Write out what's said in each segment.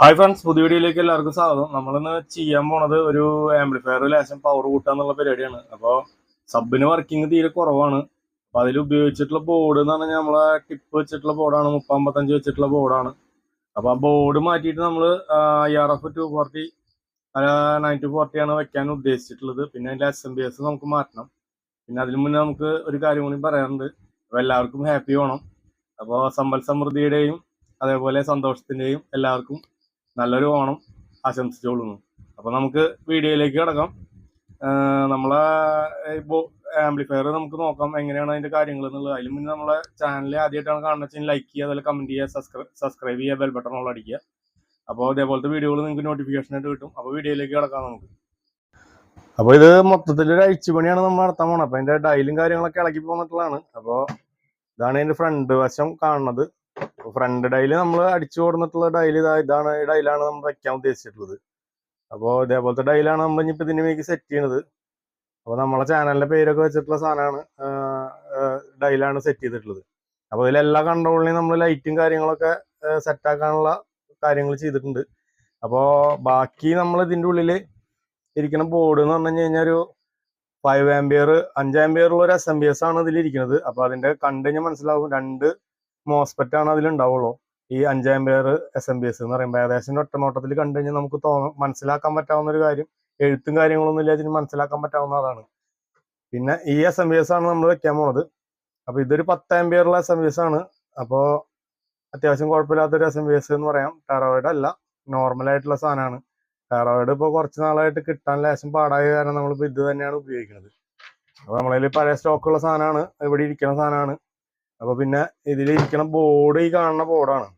Hi friends പുതിയ വീഡിയോയിലേക്ക് എല്ലാവർക്കും സ്വാഗതം. നമ്മളിന്ന് ചെയ്യാൻ പോണത് ഒരു ആംപ്ലിഫയർ ലേശം പവർ കൂട്ടുക എന്നുള്ള പരിപാടിയാണ്. അപ്പോൾ സബിന് വർക്കിംഗ് തീരെ കുറവാണ്. അപ്പോൾ അതിൽ ഉപയോഗിച്ചിട്ടുള്ള ബോർഡ് എന്ന് പറഞ്ഞാൽ നമ്മളെ ടിപ്പ് വെച്ചിട്ടുള്ള ബോർഡാണ് മുപ്പത്തഞ്ച് വെച്ചിട്ടുള്ള ബോർഡാണ് അപ്പോൾ ആ ബോർഡ് മാറ്റിയിട്ട് നമ്മൾ I R F two forty nine two ഫോർട്ടിയാണ് വെക്കാൻ ഉദ്ദേശിച്ചിട്ടുള്ളത്. പിന്നെ അതിന്റെ എസ് എം ബി എസ് നമുക്ക് മാറ്റണം. പിന്നെ അതിന് മുന്നേ നമുക്ക് ഒരു കാര്യം കൂടി പറയാനുണ്ട്. അപ്പോൾ എല്ലാവർക്കും ഹാപ്പി വേണം. അപ്പോൾ സമ്പൽ സമൃദ്ധിയുടെയും അതേപോലെ സന്തോഷത്തിന്റെയും എല്ലാവർക്കും നല്ലൊരു ഓണം ആശംസിച്ചോളുന്നു അപ്പോൾ നമുക്ക് വീഡിയോയിലേക്ക് കിടക്കാം. നമ്മളെ ഇപ്പോൾ ആംപ്ലിഫയർ നമുക്ക് നോക്കാം എങ്ങനെയാണ് അതിന്റെ കാര്യങ്ങൾ എന്നുള്ളത്. അതിലും മുന്നേ നമ്മളെ ചാനൽ ആദ്യമായിട്ടാണ് കാണുന്നത് വെച്ചാൽ ലൈക്ക് ചെയ്യുക അതുപോലെ കമന്റ് ചെയ്യുക സബ്സ്ക്രൈബ് സബ്സ്ക്രൈബ് ചെയ്യുക ബെൽ ബട്ടൺ ഉള്ള അടിക്കുക. അപ്പോൾ അതേപോലത്തെ വീഡിയോകൾ നിങ്ങൾക്ക് നോട്ടിഫിക്കേഷൻ ആയിട്ട് കിട്ടും. അപ്പോൾ വീഡിയോയിലേക്ക് കിടക്കാം നമുക്ക്. അപ്പോൾ ഇത് മൊത്തത്തിൽ ഒരു അഴിച്ചുപണിയാണ് നമ്മൾ നടത്താൻ പോകണം അപ്പോൾ അതിന്റെ ഡയലും കാര്യങ്ങളൊക്കെ ഇളക്കി പോന്നിട്ടുള്ളതാണ്. അപ്പോൾ ഇതാണ് അതിന്റെ ഫ്രണ്ട് വശം കാണുന്നത്. ഫ്രണ്ട് ഡൈൽ നമ്മൾ അടിച്ചു കൊടുത്തിട്ടുള്ള ഇതാ ഇതാണ് ഈ ഡൈലാണ് നമ്മൾ വെക്കാൻ ഉദ്ദേശിച്ചിട്ടുള്ളത്. അപ്പോൾ ഇതേപോലത്തെ ഡൈലാണ് നമ്മൾ ഇനിയിപ്പോൾ ഇതിന് മേക്ക് സെറ്റ് ചെയ്യണത്. അപ്പോൾ നമ്മളെ ചാനലിന്റെ പേരൊക്കെ വെച്ചിട്ടുള്ള സാധനമാണ് ഡൈലാണ് സെറ്റ് ചെയ്തിട്ടുള്ളത്. അപ്പോൾ ഇതിലെല്ലാ എല്ലാ കൺട്രോളിനെയും നമ്മൾ ലൈറ്റും കാര്യങ്ങളൊക്കെ സെറ്റ് ആക്കാനുള്ള കാര്യങ്ങൾ ചെയ്തിട്ടുണ്ട്. അപ്പോൾ ബാക്കി നമ്മൾ ഇതിന്റെ ഉള്ളിൽ ഇരിക്കുന്ന ബോർഡ് എന്ന് പറഞ്ഞു കഴിഞ്ഞാൽ ഒരു ഫൈവ് ആംബിയർ അഞ്ച് ആംബിയറുള്ള ഒരു എസ് എം ബി എസ് ആണ് ഇതിൽ ഇരിക്കുന്നത് അപ്പോൾ അതിന്റെ കണ്ടു കഴിഞ്ഞാൽ മനസ്സിലാവും. രണ്ട് മോസ്പെറ്റ് ആണ് അതിലുണ്ടാവുള്ളൂ. ഈ അഞ്ചാം പേർ എസ് എം ബി എസ് എന്ന് പറയുമ്പോൾ ഏകദേശം ഒറ്റ നോട്ടത്തിൽ കണ്ടു കഴിഞ്ഞാൽ നമുക്ക് തോന്നും മനസ്സിലാക്കാൻ പറ്റാവുന്ന ഒരു കാര്യം. എഴുത്തും കാര്യങ്ങളൊന്നും ഇല്ല ഇതിന് മനസ്സിലാക്കാൻ പറ്റാവുന്നതാണ്. പിന്നെ ഈ എസ് എം ബി എസ് ആണ് നമ്മൾ വെക്കാൻ പോണത്. അപ്പൊ ഇതൊരു പത്താം പേരുള്ള എസ് എം ബി എസ് ആണ്. അപ്പോൾ അത്യാവശ്യം കുഴപ്പമില്ലാത്തൊരു എസ് എം ബി എസ് എന്ന് പറയാം. ടെറോയിഡ് അല്ല നോർമൽ ആയിട്ടുള്ള സാധനമാണ്. ടെറോയിഡ് ഇപ്പോൾ കുറച്ച് നാളായിട്ട് കിട്ടാൻ ലേശം പാടായ കാരണം നമ്മളിപ്പോൾ ഇത് തന്നെയാണ് ഉപയോഗിക്കുന്നത്. അപ്പോൾ നമ്മളതിൽ പഴയ സ്റ്റോക്കുള്ള സാധനമാണ് ഇവിടെ ഇരിക്കുന്ന സാധനമാണ്. അപ്പൊ പിന്നെ ഇതിലിരിക്കണ ബോർഡ് ഈ കാണുന്ന ബോർഡാണ്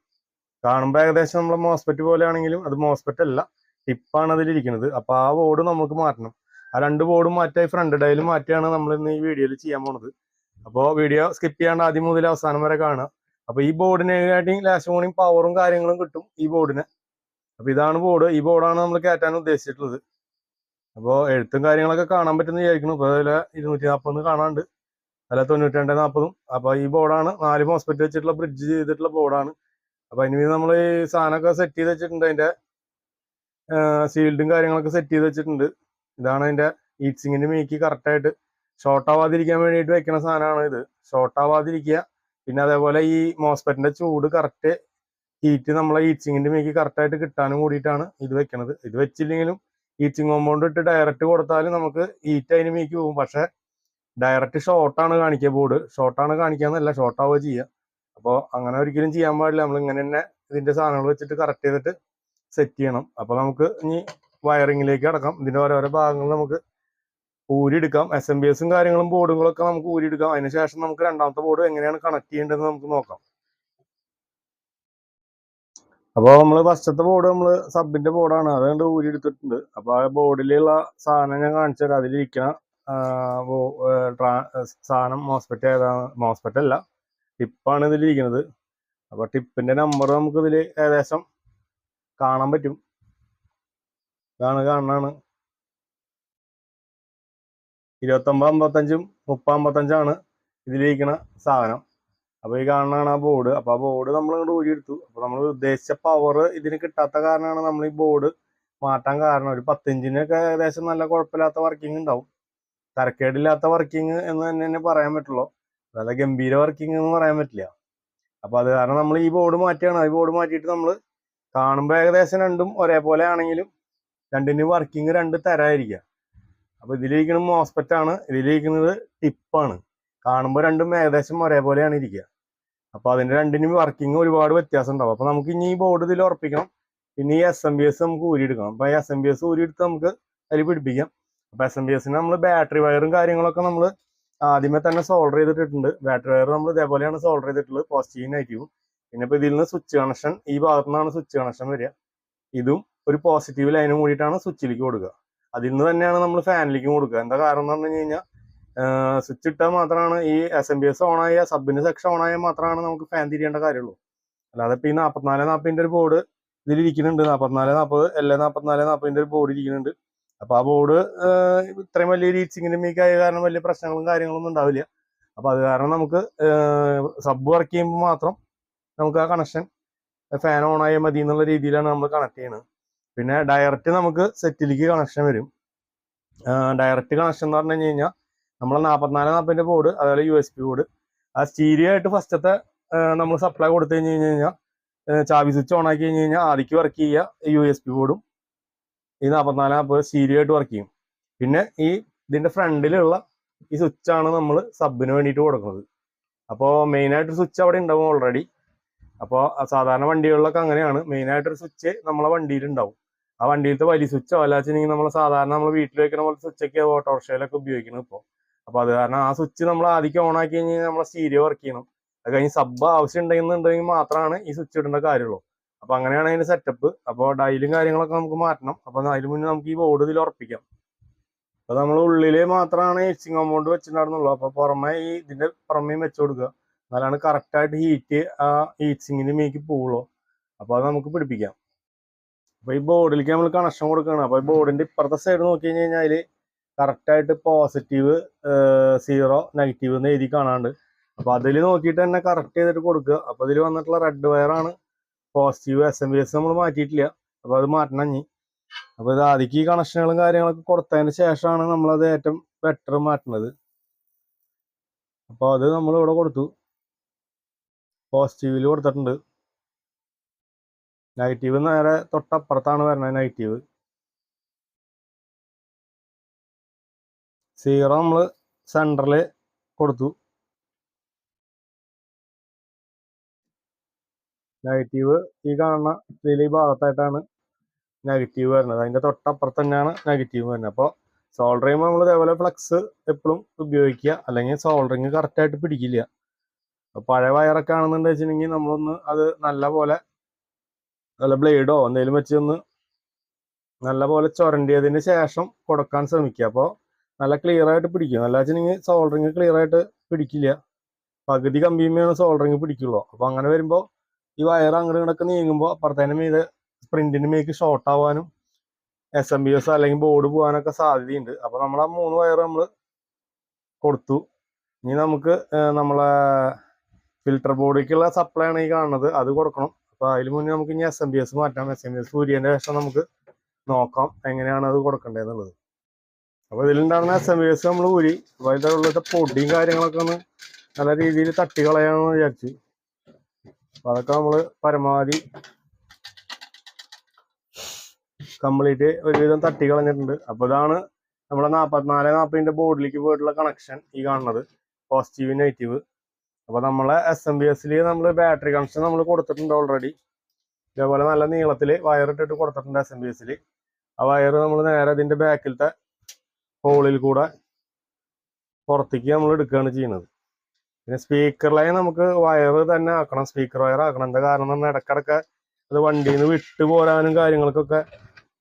കാണുമ്പോൾ ഏകദേശം നമ്മൾ മോസ്പെറ്റ് പോലെ ആണെങ്കിലും അത് മോസ്പെറ്റ് അല്ല ടിപ്പാണ് അതിലിരിക്കുന്നത് അപ്പൊ ആ ബോർഡ് നമുക്ക് മാറ്റണം. ആ രണ്ട് ബോർഡും മാറ്റായി ഫ്രണ്ട് ഡയലും മാറ്റിയാണ് നമ്മൾ ഇന്ന് ഈ വീഡിയോയിൽ ചെയ്യാൻ പോണത്. അപ്പോൾ വീഡിയോ സ്കിപ്പ് ചെയ്യാണ്ട് ആദ്യം മുതൽ അവസാനം വരെ കാണുക. അപ്പൊ ഈ ബോർഡിനെക്കാട്ടിയും ലാസ്റ്റ് മോർണിംഗ് പവറും കാര്യങ്ങളും കിട്ടും ഈ ബോർഡിന് അപ്പൊ ഇതാണ് ബോർഡ് ഈ ബോർഡാണ് നമ്മൾ കയറ്റാൻ ഉദ്ദേശിച്ചിട്ടുള്ളത്. അപ്പോൾ എഴുത്തും കാര്യങ്ങളൊക്കെ കാണാൻ പറ്റുന്ന വിചാരിക്കുന്നു. അതിൽ ഇരുന്നൂറ്റി നാൽപ്പത് കാണാണ്ട് അല്ല തൊണ്ണൂറ്റി രണ്ട് നാൽപ്പതും അപ്പൊ ഈ ബോർഡാണ് നാല് മോസ്പെറ്റ് വെച്ചിട്ടുള്ള ബ്രിഡ്ജ് ചെയ്തിട്ടുള്ള ബോർഡാണ്. അപ്പൊ അതിന് നമ്മൾ ഈ സാധനമൊക്കെ സെറ്റ് ചെയ്ത് വെച്ചിട്ടുണ്ട്. അതിന്റെ സീൽഡും കാര്യങ്ങളൊക്കെ സെറ്റ് ചെയ്ത് വെച്ചിട്ടുണ്ട്. ഇതാണ് അതിന്റെ ഈറ്റ്സിങ്ങിന്റെ മീക്ക് കറക്റ്റ് ആയിട്ട് ഷോർട്ട് ആവാതിരിക്കാൻ വേണ്ടിയിട്ട് വെക്കുന്ന സാധനമാണ് ഇത്. ഷോർട്ട് ആവാതിരിക്കുക. പിന്നെ അതേപോലെ ഈ മോസ്പെറ്റിന്റെ ചൂട് കറക്റ്റ് ഹീറ്റ് നമ്മളെ ഈച്ചിങ്ങിന്റെ മീക്ക് കറക്റ്റ് ആയിട്ട് കിട്ടാനും കൂടിയിട്ടാണ് ഇത് വെക്കണത്. ഇത് വെച്ചില്ലെങ്കിലും ഈച്ചിങ് കോമ്പൗണ്ട് ഇട്ട് ഡയറക്റ്റ് കൊടുത്താലും നമുക്ക് ഹീറ്റ് അതിന് മീക്ക് പോകും പക്ഷെ ഡയറക്റ്റ് ഷോർട്ടാണ് കാണിക്കുക ബോർഡ് ഷോർട്ടാണ് ഷോർട്ട് ആവുക ചെയ്യുക അപ്പോൾ അങ്ങനെ ഒരിക്കലും ചെയ്യാൻ പാടില്ല. നമ്മൾ ഇങ്ങനെ തന്നെ ഇതിന്റെ സാധനങ്ങൾ വെച്ചിട്ട് കറക്റ്റ് ചെയ്തിട്ട് സെറ്റ് ചെയ്യണം. അപ്പോൾ നമുക്ക് ഇനി വയറിങ്ങിലേക്ക് അടക്കാം ഇതിന്റെ ഓരോരോ ഭാഗങ്ങൾ നമുക്ക് ഊരിയെടുക്കാം. എസ് എം ബി എസും കാര്യങ്ങളും ബോർഡുകളൊക്കെ നമുക്ക് ഊരിയെടുക്കാം. അതിന് ശേഷം നമുക്ക് രണ്ടാമത്തെ ബോർഡ് എങ്ങനെയാണ് കണക്ട് ചെയ്യേണ്ടതെന്ന് നമുക്ക് നോക്കാം. അപ്പോൾ നമ്മൾ ഫസ്റ്റത്തെ ബോർഡ് നമ്മൾ സബിന്റെ ബോർഡാണ് അതുകൊണ്ട് ഊരിയെടുത്തിട്ടുണ്ട്. അപ്പോൾ ആ ബോർഡിലുള്ള സാധനം ഞാൻ കാണിച്ചു തരാം സാധനം മോസ്പെറ്റ് ഏതാണ് മോസ്പെറ്റ് അല്ല ടിപ്പാണ് ഇതിലിരിക്കുന്നത് അപ്പൊ ടിപ്പിന്റെ നമ്പർ നമുക്ക് ഇതിൽ ഏകദേശം കാണാൻ പറ്റും. ഇതാണ് കാണാണ് ഇരുപത്തൊമ്പത് അമ്പത്തഞ്ചും മുപ്പത് അമ്പത്തഞ്ചാണ് ഇതിലിരിക്കുന്ന സാധനം. അപ്പൊ ഈ കാണാണ് ആ ബോർഡ് അപ്പൊ ആ ബോർഡ് നമ്മൾ ഇങ്ങോട്ട് ഊരിയെടുത്തു. അപ്പൊ നമ്മൾ ഉദ്ദേശിച്ച പവർ ഇതിന് കിട്ടാത്ത കാരണമാണ് നമ്മൾ ഈ ബോർഡ് മാറ്റാൻ കാരണം. ഒരു പത്തിഞ്ചിനൊക്കെ ഏകദേശം നല്ല കുഴപ്പമില്ലാത്ത വർക്കിംഗ് ഉണ്ടാവും. തരക്കേടില്ലാത്ത വർക്കിംഗ് എന്ന് തന്നെ തന്നെ പറയാൻ പറ്റുള്ളൂ. അല്ലാതെ ഗംഭീര വർക്കിംഗ് എന്ന് പറയാൻ പറ്റില്ല. അപ്പൊ അത് കാരണം നമ്മൾ ഈ ബോർഡ് മാറ്റിയാണ്. ഈ ബോർഡ് മാറ്റിയിട്ട് നമ്മൾ കാണുമ്പോൾ ഏകദേശം രണ്ടും ഒരേപോലെ ആണെങ്കിലും രണ്ടിനും വർക്കിംഗ് രണ്ട് തരായിരിക്കാം. അപ്പൊ ഇതിലിരിക്കുന്നത് മോസ്പെറ്റ് ആണ്. ഇതിലിരിക്കുന്നത് ടിപ്പാണ് കാണുമ്പോൾ രണ്ടും ഏകദേശം ഒരേപോലെയാണ് ഇരിക്കുക അപ്പൊ അതിന്റെ രണ്ടിനും വർക്കിംഗ് ഒരുപാട് വ്യത്യാസം ഉണ്ടാവും. അപ്പൊ നമുക്ക് ഇനി ഈ ബോർഡ് ഇതിൽ ഉറപ്പിക്കണം. പിന്നെ ഈ എസ് എം ബി എസ് നമുക്ക് ഊരിയെടുക്കണം. അപ്പൊ ഈ എസ് എം ബി എസ് ഊരിയെടുത്ത് നമുക്ക് അതിൽ പിടിപ്പിക്കാം. അപ്പൊ എസ് എം ബി എസിന് നമ്മൾ ബാറ്ററി വയറും കാര്യങ്ങളൊക്കെ നമ്മൾ ആദ്യമേ തന്നെ സോൾഡർ ചെയ്തിട്ടുണ്ട് ബാറ്ററി വയർ നമ്മൾ ഇതേപോലെയാണ് സോൾഡർ ചെയ്തിട്ടുള്ളത്. പോസിറ്റീവ് നെഗറ്റീവും പിന്നെ ഇപ്പൊ ഇതിൽ നിന്ന് സ്വിച്ച് കണക്ഷൻ ഈ ഭാഗത്തു നിന്നാണ് സ്വിച്ച് കണക്ഷൻ വരിക. ഇതും ഒരു പോസിറ്റീവ് ലൈനും കൂടിയിട്ടാണ് സ്വിച്ചിലേക്ക് കൊടുക്കുക. അതിൽ നിന്ന് തന്നെയാണ് നമ്മൾ ഫാനിലേക്ക് കൊടുക്കുക. എന്താ കാരണം എന്ന് പറഞ്ഞു കഴിഞ്ഞാൽ സ്വിച്ച് ഇട്ടാൽ മാത്രമാണ് ഈ S M B S on ആയ സബിന് സെക്ഷൻ ഓൺ ആയാൽ മാത്രമാണ് നമുക്ക് ഫാൻ തിരിയേണ്ട കാര്യമുള്ളൂ. അല്ലാതെ ഇപ്പൊ ഈ നാൽപ്പത്തിനാല് നാൽപ്പതിന്റെ ഒരു ബോർഡ് ഇതിലിരിക്കുന്നുണ്ട്. നാൽപ്പത്തിനാല് നാൽപ്പത് എല്ലാ നാൽപ്പത്തിനാല് നാൽപ്പതിന്റെ ഒരു ബോർഡ് ഇരിക്കുന്നുണ്ട്. അപ്പൊ ആ ബോർഡ് ഇത്രയും വലിയ ലീച്ചിങ്ങിനും മീക്ക് ആയ കാരണം വലിയ പ്രശ്നങ്ങളും കാര്യങ്ങളൊന്നും ഉണ്ടാവില്ല. അപ്പൊ അത് കാരണം നമുക്ക് സബ് വർക്ക് ചെയ്യുമ്പോൾ മാത്രം നമുക്ക് ആ കണക്ഷൻ ഫാൻ ഓൺ ആയാൽ മതി എന്നുള്ള രീതിയിലാണ് നമ്മൾ കണക്ട് ചെയ്യുന്നത് പിന്നെ ഡയറക്റ്റ് നമുക്ക് സെറ്റിലേക്ക് കണക്ഷൻ വരും. ഡയറക്റ്റ് കണക്ഷൻ എന്ന് പറഞ്ഞു കഴിഞ്ഞാൽ നമ്മളെ നാൽപ്പത്തിനാല് നാൽപ്പതിന്റെ ബോർഡ് അതുപോലെ യു എസ് പി ബോർഡ് ആ സ്റ്റീരിയോ ആയിട്ട് ഫസ്റ്റത്തെ നമ്മൾ സപ്ലൈ കൊടുത്തു കഴിഞ്ഞ് കഴിഞ്ഞ് കഴിഞ്ഞാൽ ചാവി സ്വിച്ച് ഓൺ ആക്കി കഴിഞ്ഞ് കഴിഞ്ഞാൽ ആദ്യക്ക് വർക്ക് ചെയ്യുക യു എസ് പി ബോർഡും ഈ നാൽപ്പത്തിനാല് നാൽപ്പത് സീരിയായിട്ട് വർക്ക് ചെയ്യും. പിന്നെ ഈ ഇതിന്റെ ഫ്രണ്ടിലുള്ള ഈ സ്വിച്ചാണ് നമ്മൾ സബിന് വേണ്ടിയിട്ട് കൊടുക്കുന്നത്. അപ്പോൾ മെയിനായിട്ട് സ്വിച്ച് അവിടെ ഉണ്ടാവും ഓൾറെഡി അപ്പോൾ സാധാരണ വണ്ടികളിലൊക്കെ അങ്ങനെയാണ്. മെയിനായിട്ടൊരു സ്വിച്ച് നമ്മളെ വണ്ടിയിൽ ഉണ്ടാവും. ആ വണ്ടിയിലത്തെ വലിയ സ്വിച്ചോ അല്ലാച്ചെങ്കിൽ നമ്മൾ സാധാരണ നമ്മൾ വീട്ടിൽ വെക്കുന്ന പോലത്തെ സ്വിച്ചൊക്കെ ഓട്ടോറിക്ഷയിലൊക്കെ ഉപയോഗിക്കുന്നത് ഇപ്പോൾ അപ്പോൾ അത് കാരണം ആ സ്വിച്ച് നമ്മൾ ആദ്യം ഓൺ ആക്കി കഴിഞ്ഞാൽ നമ്മളെ സ്റ്റീരിയോ വർക്ക് ചെയ്യണം. അത് കഴിഞ്ഞ് സബ് ആവശ്യം ഉണ്ടെന്നുണ്ടെങ്കിൽ മാത്രമാണ് ഈ സ്വിച്ച് ഇടേണ്ട കാര്യമുള്ളൂ. അപ്പോൾ അങ്ങനെയാണ് അതിന്റെ സെറ്റപ്പ് അപ്പോൾ ഡയലും കാര്യങ്ങളൊക്കെ നമുക്ക് മാറ്റണം. അപ്പൊ അതിന് മുന്നേ നമുക്ക് ഈ ബോർഡ് ഇതിൽ ഉറപ്പിക്കാം. അപ്പൊ നമ്മൾ ഉള്ളിൽ മാത്രമാണ് എച്ചിങ് അമൗണ്ട് വെച്ചിട്ടുണ്ടായിരുന്നുള്ളൂ. അപ്പൊ പുറമെ ഈ ഇതിന്റെ പുറമേയും വെച്ച് കൊടുക്കുക. എന്നാലാണ് കറക്റ്റ് ആയിട്ട് ഹീറ്റ് ആ ഹീറ്റ്സിങ്ങിന് മേക്ക് പോവുള്ളൂ. അപ്പൊ അത് നമുക്ക് പിടിപ്പിക്കാം. അപ്പൊ ഈ ബോർഡിലേക്ക് നമ്മൾ കണക്ഷൻ കൊടുക്കുകയാണ്. അപ്പൊ ഈ ബോർഡിന്റെ ഇപ്പുറത്തെ സൈഡ് നോക്കി കഴിഞ്ഞ് കഴിഞ്ഞാൽ കറക്റ്റ് ആയിട്ട് പോസിറ്റീവ് സീറോ നെഗറ്റീവ് എന്ന് എഴുതി കാണാണ്ട് അപ്പൊ അതിൽ നോക്കിയിട്ട് തന്നെ കറക്റ്റ് ചെയ്തിട്ട് കൊടുക്കുക. അപ്പൊ ഇതിൽ വന്നിട്ടുള്ള red വയറാണ് positive S M B S നമ്മൾ മാറ്റിയിട്ടില്ല. അപ്പോൾ അത് മാറ്റണം ഇനി. അപ്പോൾ ഇത് ആദ്യക്ക് ഈ കണക്ഷനുകളും കാര്യങ്ങളൊക്കെ കൊടുത്തതിന് ശേഷമാണ് നമ്മളത് ഏറ്റവും ബെറ്റർ മാറ്റുന്നത് അപ്പോൾ അത് നമ്മൾ ഇവിടെ കൊടുത്തു. പോസിറ്റീവിൽ കൊടുത്തിട്ടുണ്ട്. നെഗറ്റീവ് നേരെ തൊട്ടപ്പുറത്താണ് വരുന്നത് നെഗറ്റീവ് സീറോ നമ്മൾ സെന്ററിൽ കൊടുത്തു. നെഗറ്റീവ് ഈ കാണുന്ന ഇതിൽ ഈ ഭാഗത്തായിട്ടാണ് നെഗറ്റീവ് വരുന്നത്. അതിന്റെ തൊട്ടപ്പുറത്ത് തന്നെയാണ് നെഗറ്റീവ് വരുന്നത്. അപ്പോൾ ചെയ്യുമ്പോൾ നമ്മൾ ഇതേപോലെ ഫ്ലക്സ് എപ്പോഴും ഉപയോഗിക്കുക. അല്ലെങ്കിൽ സോൾഡറിങ് കറക്റ്റായിട്ട് പിടിക്കില്ല. പഴയ വയറൊക്കെ ആണെന്നുണ്ട് വെച്ചിട്ടുണ്ടെങ്കിൽ നമ്മളൊന്ന് അത് നല്ല പോലെ നല്ല ബ്ലേഡോ എന്തെങ്കിലും വെച്ച് ഒന്ന് നല്ല പോലെ ചുരണ്ടിയതിന് ശേഷം കൊടുക്കാൻ ശ്രമിക്കുക. അപ്പോൾ നല്ല ക്ലിയർ ആയിട്ട് പിടിക്കും. അല്ല വെച്ചിട്ടുണ്ടെങ്കിൽ സോൾഡറിങ് ക്ലിയർ ആയിട്ട് പിടിക്കില്ല. പകുതി കമ്പിയുമാണ് സോൾഡറിങ് പിടിക്കുള്ളൂ. അപ്പോൾ അങ്ങനെ വരുമ്പോൾ ഈ വയർ അങ്ങോട്ട് ഇങ്ങോട്ടൊക്കെ നീങ്ങുമ്പോൾ അപ്പുറത്തേനും ഇത് സ്പ്രിന്റിന് മേക്ക് ഷോർട്ട് ആവാനും എസ് എം ബി എസ് അല്ലെങ്കിൽ ബോർഡ് പോകാനൊക്കെ സാധ്യതയുണ്ട്. അപ്പോൾ നമ്മൾ ആ മൂന്ന് വയർ നമ്മൾ കൊടുത്തു. ഇനി നമുക്ക് നമ്മളെ ഫിൽട്ടർ ബോർഡിലേക്കുള്ള സപ്ലൈ ആണ് ഈ കാണുന്നത്. അത് കൊടുക്കണം. അപ്പോൾ അതിന് മുന്നേ നമുക്ക് ഇനി എസ് എം ബി എസ് മാറ്റാം. എസ് എം ബി എസ് സൂര്യന്റെ ശേഷം നമുക്ക് നോക്കാം എങ്ങനെയാണ് അത് കൊടുക്കേണ്ടതെന്നുള്ളത്. അപ്പോൾ ഇതിലുണ്ടാകുന്ന എസ് എം ബി എസ് നമ്മൾ ഊരി അപ്പോൾ അതിന്റെ ഉള്ളത്തെ പൊടിയും കാര്യങ്ങളൊക്കെ ഒന്ന് നല്ല രീതിയിൽ തട്ടി കളയാമെന്ന് വിചാരിച്ചു അപ്പൊ അതൊക്കെ നമ്മൾ പരമാവധി കംപ്ലീറ്റ് ഒരുവിധം തട്ടി കളഞ്ഞിട്ടുണ്ട് അപ്പൊ ഇതാണ് നമ്മളെ നാപ്പത്തിനാല് നാപ്പതിന്റെ ബോർഡിലേക്ക് പോയിട്ടുള്ള കണക്ഷൻ ഈ കാണുന്നത്. പോസിറ്റീവ് നെഗറ്റീവ് അപ്പൊ നമ്മളെ എസ് എം ബി എസിൽ നമ്മൾ ബാറ്ററി കണക്ഷൻ നമ്മൾ കൊടുത്തിട്ടുണ്ട് ഓൾറെഡി ഇതേപോലെ നല്ല നീളത്തിൽ വയർ ഇട്ടിട്ട് കൊടുത്തിട്ടുണ്ട് എസ് എം ബി എസിൽ ആ വയർ നമ്മൾ നേരെ ഇതിന്റെ ബാക്കിലത്തെ ഹോളിൽ കൂടെ പുറത്തേക്ക് നമ്മൾ എടുക്കുകയാണ് ചെയ്യുന്നത്. പിന്നെ സ്പീക്കറിലായി നമുക്ക് വയർ തന്നെ ആക്കണം. സ്പീക്കർ വയർ ആക്കണം. എന്താ കാരണം എന്ന് ഇടക്കിടക്ക് അത് വണ്ടിയിൽ നിന്ന് വിട്ടു പോരാനും കാര്യങ്ങൾക്കൊക്കെ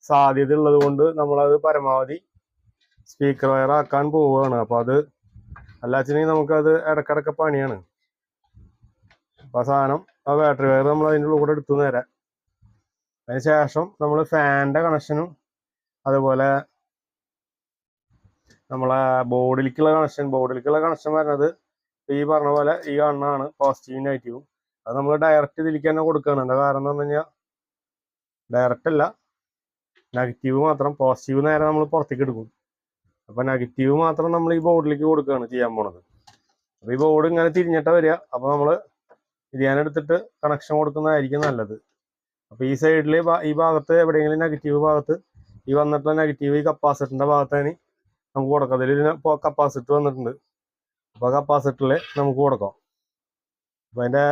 സാധ്യത ഉള്ളത് കൊണ്ട് നമ്മളത് പരമാവധി സ്പീക്കർ വയർ ആക്കാൻ പോവുകയാണ്. അപ്പൊ അത് അല്ലാച്ചെങ്കിൽ നമുക്കത് ഇടക്കിടക്ക് പണിയാണ്. അപ്പൊ ആ സാധനം ആ ബാറ്ററി വയർ നമ്മൾ അതിന്റെ ഉള്ളിൽ കൂടെ എടുത്തു നേരെ. അതിന് ശേഷം നമ്മൾ ഫാനിന്റെ കണക്ഷനും അതുപോലെ നമ്മളെ ബോർഡിലേക്കുള്ള കണക്ഷൻ ബോർഡിലേക്കുള്ള കണക്ഷൻ വരുന്നത് ഈ പറഞ്ഞ പോലെ ഈ കാണുന്നതാണ് പോസിറ്റീവും നെഗറ്റീവും അത് നമ്മൾ ഡയറക്റ്റ് ഇതിലേക്ക് തന്നെ കൊടുക്കുകയാണ് എന്താ കാരണം എന്ന് പറഞ്ഞു കഴിഞ്ഞാൽ ഡയറക്റ്റ് അല്ല. നെഗറ്റീവ് മാത്രം പോസിറ്റീവ് നേരെ നമ്മൾ പുറത്തേക്ക് എടുക്കും. അപ്പൊ നെഗറ്റീവ് മാത്രം നമ്മൾ ഈ ബോർഡിലേക്ക് കൊടുക്കുകയാണ് ചെയ്യാൻ പോണത്. അപ്പൊ ഈ ബോർഡ് ഇങ്ങനെ തിരിഞ്ഞിട്ടാ വരിക. അപ്പൊ നമ്മൾ ഇതിയാനെടുത്തിട്ട് കണക്ഷൻ കൊടുക്കുന്നതായിരിക്കും നല്ലത്. അപ്പൊ ഈ സൈഡിൽ ഈ ഭാഗത്ത് എവിടെയെങ്കിലും നെഗറ്റീവ് ഭാഗത്ത് ഈ വന്നിട്ടുള്ള നെഗറ്റീവ് ഈ കപ്പാസിറ്ററിന്റെ ഭാഗത്താണ് നമുക്ക് കൊടുക്കാം. അതിൽ കപ്പാസിറ്റർ വന്നിട്ടുണ്ട്. അപ്പൊ കപ്പാസിറ്ററിൽ നമുക്ക് കൊടുക്കാം. അപ്പൊ അതിന്റെ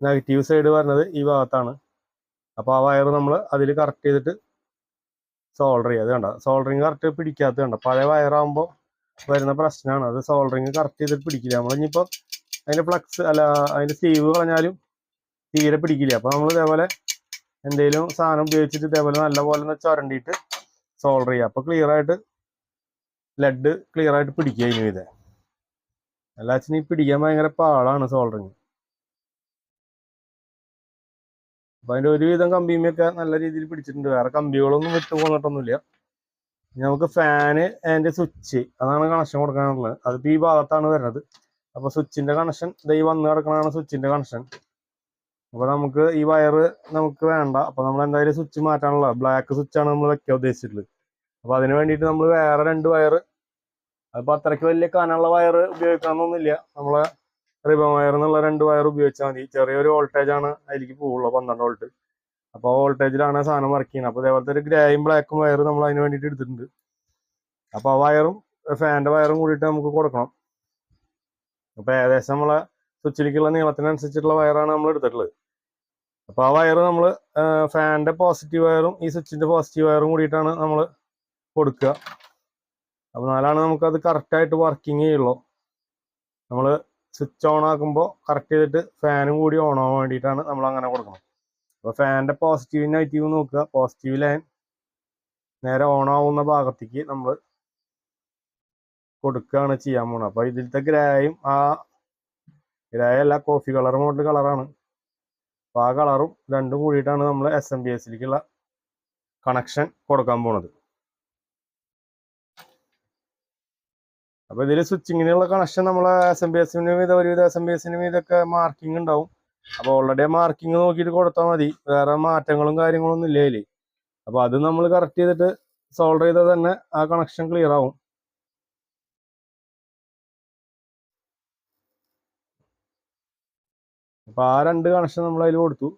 നെഗറ്റീവ് സൈഡ് വരുന്നത് ഈ ഭാഗത്താണ്. അപ്പോൾ ആ വയർ നമ്മൾ അതിൽ കറക്റ്റ് ചെയ്തിട്ട് സോൾഡർ ചെയ്യുക. അത് കണ്ട? സോൾഡറിങ് കറക്റ്റ് പിടിക്കാത്ത കണ്ട? പഴയ വയറാകുമ്പോൾ വരുന്ന പ്രശ്നമാണ് അത് സോൾഡറിങ് കറക്റ്റ് ചെയ്തിട്ട് പിടിക്കില്ല. നമ്മൾ ഇനിയിപ്പോൾ അതിന്റെ ഫ്ലക്സ് അല്ല അതിന്റെ സ്റ്റീവ് കളഞ്ഞാലും തീരെ പിടിക്കില്ല. അപ്പോൾ നമ്മൾ ഇതേപോലെ എന്തെങ്കിലും സാധനം ഉപയോഗിച്ചിട്ട് ഇതേപോലെ നല്ല പോലെ ഒന്ന് ചുരണ്ടിയിട്ട് സോൾഡർ ചെയ്യുക. അപ്പോൾ ക്ലിയർ ആയിട്ട് ലെഡ് ക്ലിയർ ആയിട്ട് പിടിക്കുക ഇനി ഇത്. എല്ലാച്ചിനും ഈ പിടിക്കാൻ ഭയങ്കര പാളാണ് സോൾഡറിങ് അപ്പൊ അതിന്റെ ഒരുവിധം കമ്പിയുമൊക്കെ നല്ല രീതിയിൽ പിടിച്ചിട്ടുണ്ട്. വേറെ കമ്പികളൊന്നും വിട്ടു പോന്നിട്ടൊന്നുമില്ല. നമുക്ക് ഫാന് അതിന്റെ സ്വിച്ച് അതാണ് കണക്ഷൻ കൊടുക്കാനുള്ളത്. അതിപ്പോ ഈ ഭാഗത്താണ് വരുന്നത്. അപ്പൊ സ്വിച്ചിന്റെ കണക്ഷൻ ഇതായി വന്ന് കിടക്കണതാണ് സ്വിച്ചിന്റെ കണക്ഷൻ അപ്പൊ നമുക്ക് ഈ വയറ് നമുക്ക് വേണ്ട. അപ്പൊ നമ്മൾ എന്തായാലും സ്വിച്ച് മാറ്റാനുള്ള ബ്ലാക്ക് സ്വിച്ചാണ് നമ്മൾ വെക്കാൻ ഉദ്ദേശിച്ചിട്ടുള്ളത്. അപ്പൊ അതിന് വേണ്ടിയിട്ട് നമ്മൾ വേറെ രണ്ട് വയർ അതിപ്പോ അത്രയ്ക്ക് വലിയ കനമുള്ള വയറ് ഉപയോഗിക്കണമെന്നൊന്നുമില്ല നമ്മളെ റിബൺ വയർ എന്നുള്ള രണ്ട് വയർ ഉപയോഗിച്ചാൽ മതി. ചെറിയൊരു വോൾട്ടേജ് ആണ് അതിലേക്ക് പോകുള്ളൂ പന്ത്രണ്ട് വോൾട്ട് അപ്പോൾ വോൾട്ടേജിലാണ് സാധനം വർക്ക് ചെയ്യുന്നത്. അപ്പോൾ ഇതേപോലത്തെ ഒരു ഗ്രേയും ബ്ലാക്കും വയർ നമ്മൾ അതിന് വേണ്ടിയിട്ട് എടുത്തിട്ടുണ്ട്. അപ്പോൾ ആ വയറും ഫാന്റെ വയറും കൂടിയിട്ട് നമുക്ക് കൊടുക്കണം. അപ്പോൾ ഏകദേശം നമ്മളെ സ്വിച്ചിലേക്കുള്ള നീളത്തിനനുസരിച്ചിട്ടുള്ള വയറാണ് നമ്മൾ എടുത്തിട്ടുള്ളത്. അപ്പോൾ ആ വയർ നമ്മൾ ഫാനിന്റെ പോസിറ്റീവ് വയറും ഈ സ്വിച്ചിന്റെ പോസിറ്റീവ് വയറും കൂടിയിട്ടാണ് നമ്മൾ കൊടുക്കുക. അപ്പോൾ നാലാണ് നമുക്കത് കറക്റ്റായിട്ട് വർക്കിംഗ് ചെയ്യുള്ളൂ. നമ്മൾ സ്വിച്ച് ഓൺ ആക്കുമ്പോൾ കറക്റ്റ് ചെയ്തിട്ട് ഫാനും കൂടി ഓൺ ആവാൻ വേണ്ടിയിട്ടാണ് നമ്മൾ അങ്ങനെ കൊടുക്കണം അപ്പോൾ ഫാനിന്റെ പോസിറ്റീവ് നെഗറ്റീവ് നോക്കുക. പോസിറ്റീവ് ലൈൻ നേരെ ഓൺ ആവുന്ന ഭാഗത്തേക്ക് നമ്മൾ കൊടുക്കുകയാണ് ചെയ്യാൻ പോണത്. അപ്പോൾ ഇതിലത്തെ ഗ്രേയും ആ ഗ്രേ അല്ല കോഫി കളർ മോഡൽ കളറാണ് അപ്പോൾ ആ കളറും രണ്ടും കൂടിയിട്ടാണ് നമ്മൾ എസ് എം ബി എസിലേക്കുള്ള കണക്ഷൻ കൊടുക്കാൻ പോണത്. അപ്പോൾ ഇതിൽ സ്വിച്ചിങ്ങിനുള്ള കണക്ഷൻ നമ്മളെ എസ് എം ബി എസിന് മീത ഒരുവിധ എസ് എം ബി എസിന് മീതൊക്കെ മാർക്കിംഗ് ഉണ്ടാവും അപ്പോൾ ഓൾറെഡി മാർക്കിംഗ് നോക്കിയിട്ട് കൊടുത്താൽ മതി. വേറെ മാറ്റങ്ങളും കാര്യങ്ങളൊന്നും ഇല്ലേ അപ്പോൾ അത് നമ്മൾ കറക്റ്റ് ചെയ്തിട്ട് സോൾവ് ചെയ്താൽ തന്നെ ആ കണക്ഷൻ ക്ലിയർ ആവും. അപ്പോൾ ആ രണ്ട് കണക്ഷൻ നമ്മൾ അതിൽ കൊടുത്തു.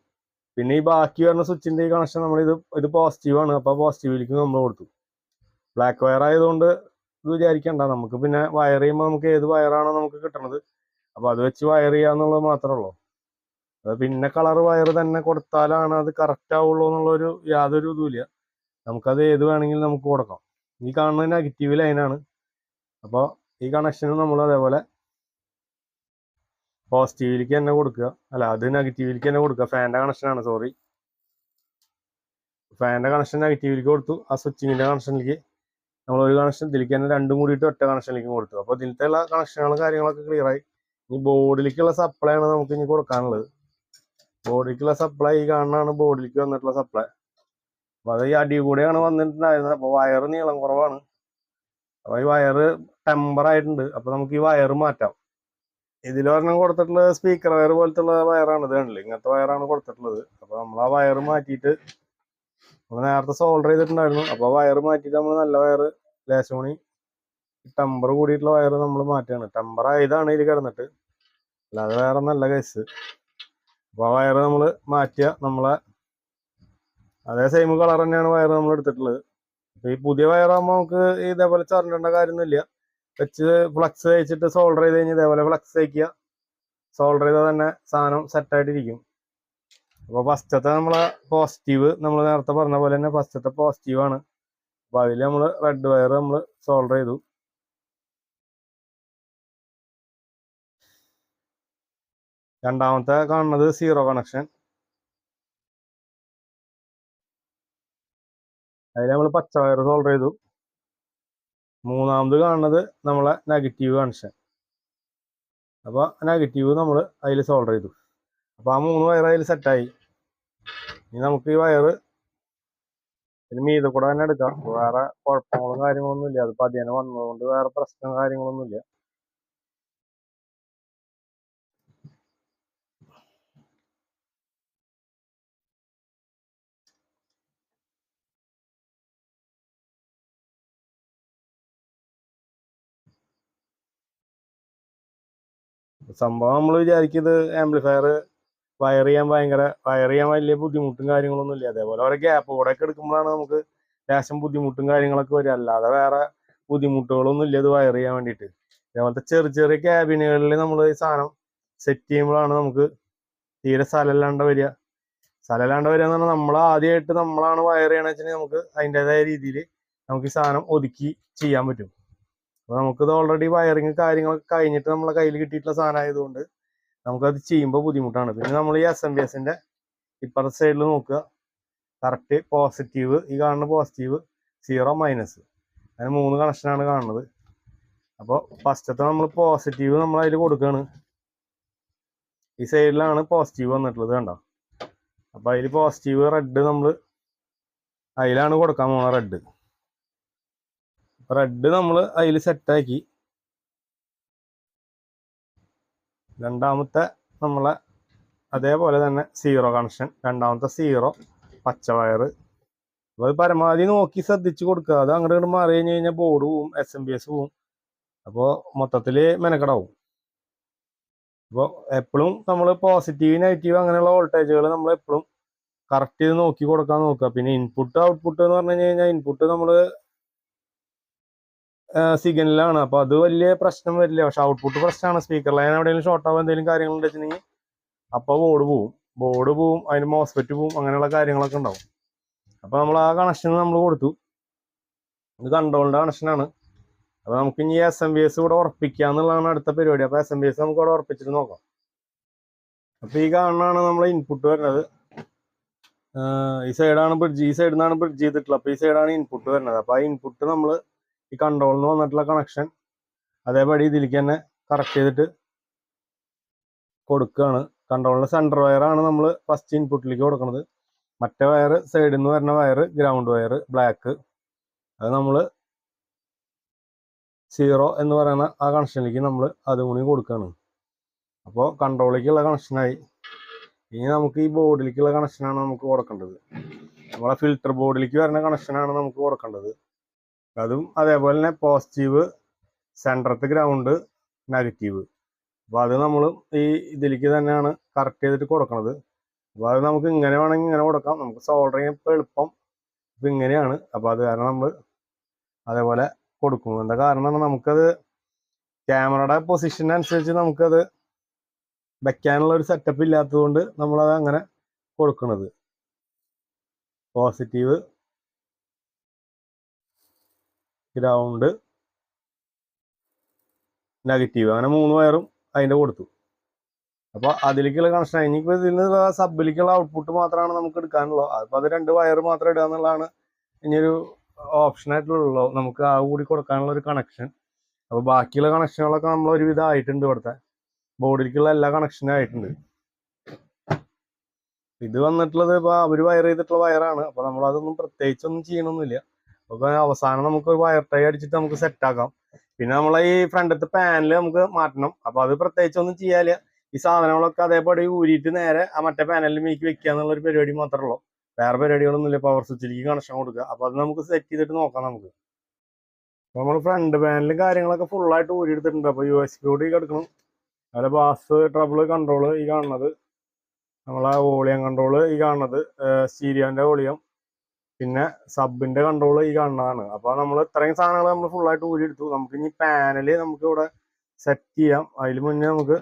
പിന്നെ ഈ ബാക്കി വരുന്ന സ്വിച്ചിന്റെ ഈ കണക്ഷൻ നമ്മൾ ഇത് ഇത് പോസിറ്റീവ് ആണ്. അപ്പോൾ പോസിറ്റീവിലേക്ക് നമ്മൾ കൊടുത്തു. ബ്ലാക്ക് വയർ ആയതുകൊണ്ട് ഇത് വിചാരിക്കണ്ട. നമുക്ക് പിന്നെ വയർ ചെയ്യുമ്പോൾ നമുക്ക് ഏത് വയറാണോ നമുക്ക് കിട്ടണത്. അപ്പോൾ അത് വെച്ച് വയർ ചെയ്യാന്നുള്ളത് മാത്രമേ ഉള്ളൂ. പിന്നെ കളർ വയർ തന്നെ കൊടുത്താലാണ് അത് കറക്റ്റ് ആവുള്ളൂ എന്നുള്ളൊരു യാതൊരു ഇതുമില്ല നമുക്കത് ഏത് വേണമെങ്കിലും നമുക്ക് കൊടുക്കാം. ഈ കാണുന്നത് നെഗറ്റീവ് ലൈനാണ് അപ്പോൾ ഈ കണക്ഷന് നമ്മൾ അതേപോലെ പോസിറ്റീവിലേക്ക് തന്നെ കൊടുക്കുക. അല്ല അത് നെഗറ്റീവിലേക്ക് തന്നെ കൊടുക്കുക. ഫാന്റെ കണക്ഷനാണ് സോറി ഫാനിന്റെ കണക്ഷൻ നെഗറ്റീവിലേക്ക് കൊടുത്തു. ആ സ്വിച്ചിങ്ങിന്റെ കണക്ഷനിലേക്ക് നമ്മൾ ഒരു കണക്ഷൻ ഇതിലേക്ക് തന്നെ രണ്ടും കൂടിയിട്ട് ഒറ്റ കണക്ഷനിലേക്ക് കൊടുത്തു. അപ്പോൾ ഇതിലത്തെ കണക്ഷനുകളും കാര്യങ്ങളൊക്കെ ക്ലിയർ ആയി. ഇനി ബോർഡിലേക്കുള്ള സപ്ലൈ ആണ് നമുക്ക് ഇനി കൊടുക്കാനുള്ളത്. ബോർഡിലേക്കുള്ള സപ്ലൈ ഈ കാണുന്നതാണ് ബോർഡിലേക്ക് വന്നിട്ടുള്ള സപ്ലൈ അപ്പൊ അത് ഈ അടി കൂടെയാണ് വന്നിട്ടുണ്ടായിരുന്നത്. അപ്പൊ വയർ നീളം കുറവാണ്. അപ്പൊ ഈ വയർ ടെമ്പർ ആയിട്ടുണ്ട്. അപ്പൊ നമുക്ക് ഈ വയർ മാറ്റാം. ഇതിലൊരെണ്ണം കൊടുത്തിട്ടുള്ള സ്പീക്കർ വയർ പോലത്തെ ഉള്ള വയറാണ് ഇത് ഇങ്ങനത്തെ വയറാണ് കൊടുത്തിട്ടുള്ളത്. അപ്പൊ നമ്മൾ ആ വയർ മാറ്റിയിട്ട് നമ്മൾ നേരത്തെ സോൾഡർ ചെയ്തിട്ടുണ്ടായിരുന്നു. അപ്പോൾ വയർ മാറ്റിയിട്ട് നമ്മൾ നല്ല വയർ ലേശം കൂടി ടെമ്പർ കൂടിയിട്ടുള്ള വയർ നമ്മൾ മാറ്റുകയാണ്. ടെമ്പർ ആയതാണ് ഇതിൽ കിടന്നിട്ട്. അല്ലാതെ വേറെ നല്ല കേസ് അപ്പോൾ ആ വയർ നമ്മൾ മാറ്റിയ നമ്മളെ അതേ സെയിം കളർ തന്നെയാണ് വയർ നമ്മൾ എടുത്തിട്ടുള്ളത്. അപ്പോൾ ഈ പുതിയ വയറാകുമ്പോൾ നമുക്ക് ഇതേപോലെ ചറിഞ്ഞേണ്ട കാര്യമൊന്നുമില്ല. വെച്ച് ഫ്ലക്സ് തയ്ച്ചിട്ട് സോൾഡർ ചെയ്ത് കഴിഞ്ഞ് ഇതേപോലെ ഫ്ലക്സ് തയ്ക്കുക സോൾഡർ ചെയ്താൽ തന്നെ സാധനം സെറ്റായിട്ടിരിക്കും അപ്പോൾ ഫസ്റ്റത്തെ നമ്മളെ പോസിറ്റീവ് നമ്മൾ നേരത്തെ പറഞ്ഞ പോലെ തന്നെ ഫസ്റ്റത്തെ പോസിറ്റീവ് ആണ്. അപ്പോൾ അതിൽ നമ്മൾ റെഡ് വയർ നമ്മൾ സോൾഡർ ചെയ്തു. രണ്ടാമത്തെ കാണുന്നത് സീറോ കണക്ഷൻ അതിൽ നമ്മൾ പച്ച വയർ സോൾഡർ ചെയ്തു. മൂന്നാമത് കാണുന്നത് നമ്മളെ നെഗറ്റീവ് കണക്ഷൻ അപ്പോൾ നെഗറ്റീവ് നമ്മൾ അതിൽ സോൾഡർ ചെയ്തു. അപ്പോൾ ആ മൂന്ന് വയർ അതിൽ സെറ്റായി ഇനി നമുക്ക് ഈ വയറ് ഇതിന് മീതെ കൂടെ തന്നെ എടുക്കാം. വേറെ കുഴപ്പങ്ങളും കാര്യങ്ങളൊന്നും ഇല്ല. അത് അതിനെ വന്നതുകൊണ്ട് വേറെ പ്രശ്നം കാര്യങ്ങളൊന്നും ഇല്ല. സംഭവം നമ്മൾ വിചാരിക്കുന്നത് ആംപ്ലിഫയർ വയർ ചെയ്യാൻ ഭയങ്കര വയർ ചെയ്യാൻ വലിയ ബുദ്ധിമുട്ടും കാര്യങ്ങളൊന്നും ഇല്ല അതേപോലെ ഓരോ ഗ്യാപ്പ് കൂടെ ഒക്കെ എടുക്കുമ്പോഴാണ് നമുക്ക് ലേശം ബുദ്ധിമുട്ടും കാര്യങ്ങളൊക്കെ വരിക. അല്ലാതെ വേറെ ബുദ്ധിമുട്ടുകളൊന്നും ഇല്ല ഇത് വയർ ചെയ്യാൻ വേണ്ടിയിട്ട്. അതേപോലത്തെ ചെറിയ ചെറിയ ക്യാബിനുകളിൽ നമ്മൾ ഈ സാധനം സെറ്റ് ചെയ്യുമ്പോഴാണ് നമുക്ക് തീരെ സ്ഥലമില്ലാണ്ട് വരിക. സ്ഥലമില്ലാണ്ട് വരിക എന്ന് പറഞ്ഞാൽ നമ്മൾ ആദ്യമായിട്ട് നമ്മളാണ് വയർ ചെയ്യണമെന്ന് വെച്ചിട്ടുണ്ടെങ്കിൽ നമുക്ക് അതിന്റെതായ രീതിയിൽ നമുക്ക് ഈ സാധനം ഒതുക്കി ചെയ്യാൻ പറ്റും. അപ്പോൾ നമുക്കിത് ഓൾറെഡി വയറിങ് കാര്യങ്ങളൊക്കെ കഴിഞ്ഞിട്ട് നമ്മളെ കയ്യിൽ കിട്ടിയിട്ടുള്ള സാധനം ആയതുകൊണ്ട് നമുക്കത് ചെയ്യുമ്പോൾ ബുദ്ധിമുട്ടാണ്. പിന്നെ നമ്മൾ ഈ എസ് എം ബി എസിന്റെ ഇപ്പുറത്തെ സൈഡിൽ നോക്കുക. കറക്റ്റ് പോസിറ്റീവ് ഈ കാണുന്ന പോസിറ്റീവ് സീറോ മൈനസ് അങ്ങനെ മൂന്ന് കണക്ഷനാണ് കാണുന്നത്. അപ്പോൾ ഫസ്റ്റത്തെ നമ്മൾ പോസിറ്റീവ് നമ്മൾ അതിൽ കൊടുക്കുകയാണ് ഈ സൈഡിലാണ് പോസിറ്റീവ് വന്നിട്ടുള്ളത് കണ്ടോ? അപ്പോൾ അതിൽ പോസിറ്റീവ് റെഡ് നമ്മൾ അതിലാണ് കൊടുക്കാൻ പോണ റെഡ് റെഡ് നമ്മൾ അതിൽ സെറ്റാക്കി രണ്ടാമത്തെ നമ്മളെ അതേപോലെ തന്നെ സീറോ കണക്ഷൻ രണ്ടാമത്തെ സീറോ പച്ച വയറ് അപ്പോൾ അത് പരമാവധി നോക്കി ശ്രദ്ധിച്ച് കൊടുക്കുക. അത് അങ്ങോട്ട് ഇങ്ങോട്ട് മാറി കഴിഞ്ഞ് കഴിഞ്ഞാൽ ബോർഡ് പോവും എസ് എം ബി എസ് പോവും. അപ്പോൾ മൊത്തത്തിൽ മെനക്കെടാവും. അപ്പോൾ എപ്പോഴും നമ്മൾ പോസിറ്റീവ് നെഗറ്റീവ് അങ്ങനെയുള്ള വോൾട്ടേജുകൾ നമ്മൾ എപ്പോഴും കറക്റ്റ് ചെയ്ത് നോക്കി കൊടുക്കാൻ നോക്കുക. പിന്നെ ഇൻപുട്ട് ഔട്ട്പുട്ട് എന്ന് പറഞ്ഞു കഴിഞ്ഞാൽ ഇൻപുട്ട് നമ്മൾ സിഗ്നലാണ് അപ്പോൾ അത് വലിയ പ്രശ്നം വരില്ല. പക്ഷെ ഔട്ട്പുട്ട് പ്രശ്നമാണ്. സ്പീക്കർ ലൈൻ എവിടെയെങ്കിലും ഷോർട്ട് ആവുക എന്തെങ്കിലും കാര്യങ്ങൾ വെച്ചിട്ടുണ്ടെങ്കിൽ അപ്പോൾ ബോർഡ് പോവും. ബോർഡ് പോവും അതിന് മോസ്ഫെറ്റ് പോവും അങ്ങനെയുള്ള കാര്യങ്ങളൊക്കെ ഉണ്ടാവും. അപ്പോൾ നമ്മൾ ആ കണക്ഷൻ നമ്മൾ കൊടുത്തു. ഇത് കൺട്രോളിന്റെ കണക്ഷനാണ് അപ്പോൾ നമുക്ക് ഇനി എസ് എം ബി എസ് കൂടെ ഉറപ്പിക്കുക എന്നുള്ളതാണ് അടുത്ത പരിപാടി. അപ്പോൾ എസ് എം ബി എസ് നമുക്ക് അവിടെ ഉറപ്പിച്ചിട്ട് നോക്കാം. അപ്പോൾ ഈ കാണാണ് നമ്മൾ ഇൻപുട്ട് വരുന്നത്. ഈ സൈഡാണ് ബ്രിഡ്ജ് ഈ സൈഡിൽ നിന്നാണ് ബ്രിഡ്ജ് ചെയ്തിട്ടുള്ളത്. അപ്പോൾ ഈ സൈഡാണ് ഇൻപുട്ട് വരുന്നത്. അപ്പോൾ ആ ഇൻപുട്ട് നമ്മൾ ഈ കൺട്രോളിൽ നിന്ന് വന്നിട്ടുള്ള കണക്ഷൻ അതേപടി ഇതിലേക്ക് തന്നെ കറക്റ്റ് ചെയ്തിട്ട് കൊടുക്കുകയാണ്. കൺട്രോളിന്റെ സെന്റർ വയറാണ് നമ്മൾ ഫസ്റ്റ് ഇൻപുട്ടിലേക്ക് കൊടുക്കുന്നത് മറ്റേ വയർ സൈഡിൽ നിന്ന് വരുന്ന വയർ ഗ്രൗണ്ട് വയർ ബ്ലാക്ക് അത് നമ്മൾ സീറോ എന്ന് പറയുന്ന ആ കണക്ഷനിലേക്ക് നമ്മൾ അതും കൂടി കൊടുക്കുകയാണ്. അപ്പോൾ കൺട്രോളിലേക്കുള്ള കണക്ഷനായി ഇനി നമുക്ക് ഈ ബോർഡിലേക്കുള്ള കണക്ഷനാണ് നമുക്ക് കൊടുക്കേണ്ടത്. നമ്മളെ ഫിൽറ്റർ ബോർഡിലേക്ക് വരുന്ന കണക്ഷനാണ് നമുക്ക് കൊടുക്കേണ്ടത്. അതും അതേപോലെ തന്നെ പോസിറ്റീവ് സെന്ററത്ത് ഗ്രൗണ്ട് നെഗറ്റീവ് അപ്പോൾ അത് നമ്മൾ ഈ ഇതിലേക്ക് തന്നെയാണ് കറക്റ്റ് ചെയ്തിട്ട് കൊടുക്കുന്നത് അപ്പോൾ അത് നമുക്ക് ഇങ്ങനെ വേണമെങ്കിൽ ഇങ്ങനെ കൊടുക്കാം. നമുക്ക് സോൾഡറിങ് ഇപ്പോൾ എളുപ്പം. ഇപ്പം ഇങ്ങനെയാണ്. അപ്പോൾ അത് കാരണം നമ്മൾ അതേപോലെ കൊടുക്കും എന്താ കാരണം എന്ന് നമുക്കത് ക്യാമറയുടെ പൊസിഷൻ അനുസരിച്ച് നമുക്കത് വെക്കാനുള്ള ഒരു സെറ്റപ്പ് ഇല്ലാത്തതുകൊണ്ട് നമ്മളത് അങ്ങനെ കൊടുക്കുന്നത് പോസിറ്റീവ് ഗ്രൗണ്ട് നെഗറ്റീവ്. അങ്ങനെ മൂന്ന് വയറും അതിന്റെ കൊടുത്തു. അപ്പോൾ അതിലേക്കുള്ള കണക്ഷൻ ഇനിയിപ്പോൾ ഇതിൽ നിന്ന് സബിലേക്കുള്ള ഔട്ട്പുട്ട് മാത്രമാണ് നമുക്ക് എടുക്കാനുള്ളത് അപ്പോൾ അത് രണ്ട് വയർ മാത്രം ഇടുക എന്നുള്ളതാണ് ഇനിയൊരു ഓപ്ഷൻ ആയിട്ടുള്ളൂ. നമുക്ക് ആ കൂടി കൊടുക്കാനുള്ള ഒരു കണക്ഷൻ അപ്പോൾ ബാക്കിയുള്ള കണക്ഷനുകളൊക്കെ നമ്മൾ ഒരുവിധം ആയിട്ടുണ്ട് ഇവിടുത്തെ. ബോർഡിലേക്കുള്ള എല്ലാ കണക്ഷനും ആയിട്ടുണ്ട്. ഇത് വന്നിട്ടുള്ളത് ഇപ്പോൾ അവർ വയർ ചെയ്തിട്ടുള്ള വയറാണ് അപ്പോൾ നമ്മളതൊന്നും പ്രത്യേകിച്ചൊന്നും ചെയ്യണമൊന്നുമില്ല അപ്പോൾ അവസാനം നമുക്ക് ഒരു വയർ ടൈ അടിച്ചിട്ട് നമുക്ക് സെറ്റ് ആക്കാം. പിന്നെ നമ്മളെ ഈ ഫ്രണ്ടത്തെ പാനൽ നമുക്ക് മാറ്റണം. അപ്പൊ അത് പ്രത്യേകിച്ച് ഒന്നും ചെയ്യാല്ല ഈ സാധനങ്ങളൊക്കെ അതേപോലെ ഊരിയിട്ട് നേരെ ആ മറ്റേ പാനലിൽ മീക്ക് വെക്കുക എന്നുള്ള ഒരു പരിപാടി മാത്രമേ ഉള്ളൂ. വേറെ പരിപാടികളൊന്നുമില്ല. പവർ സ്വിച്ചിലേക്ക് കണക്ഷൻ കൊടുക്കുക. അപ്പൊ അത് നമുക്ക് സെറ്റ് ചെയ്തിട്ട് നോക്കാം നമുക്ക്. അപ്പോൾ നമ്മൾ ഫ്രണ്ട് പാനലും കാര്യങ്ങളൊക്കെ ഫുള്ളായിട്ട് ഊരിയെടുത്തിട്ടുണ്ട്. അപ്പൊ യു എസ് കൂടി കിടക്കണം. അതുപോലെ ബാസ് ട്രബിൾ കൺട്രോൾ ഈ കാണുന്നത്. നമ്മളെ വോളിയം കൺട്രോൾ ഈ കാണുന്നത്. സ്റ്റീരിയോന്റെ വോളിയം. പിന്നെ സബിന്റെ കൺട്രോൾ ഈ കാണുന്നതാണ് അപ്പൊ നമ്മൾ ഇത്രയും സാധനങ്ങൾ നമ്മൾ ഫുൾ ഫുള്ളായിട്ട് ഊരിയെടുത്തു നമുക്ക് ഇനി പാനൽ നമുക്ക് ഇവിടെ സെറ്റ് ചെയ്യാം. അതിൽ മുന്നേ നമുക്ക്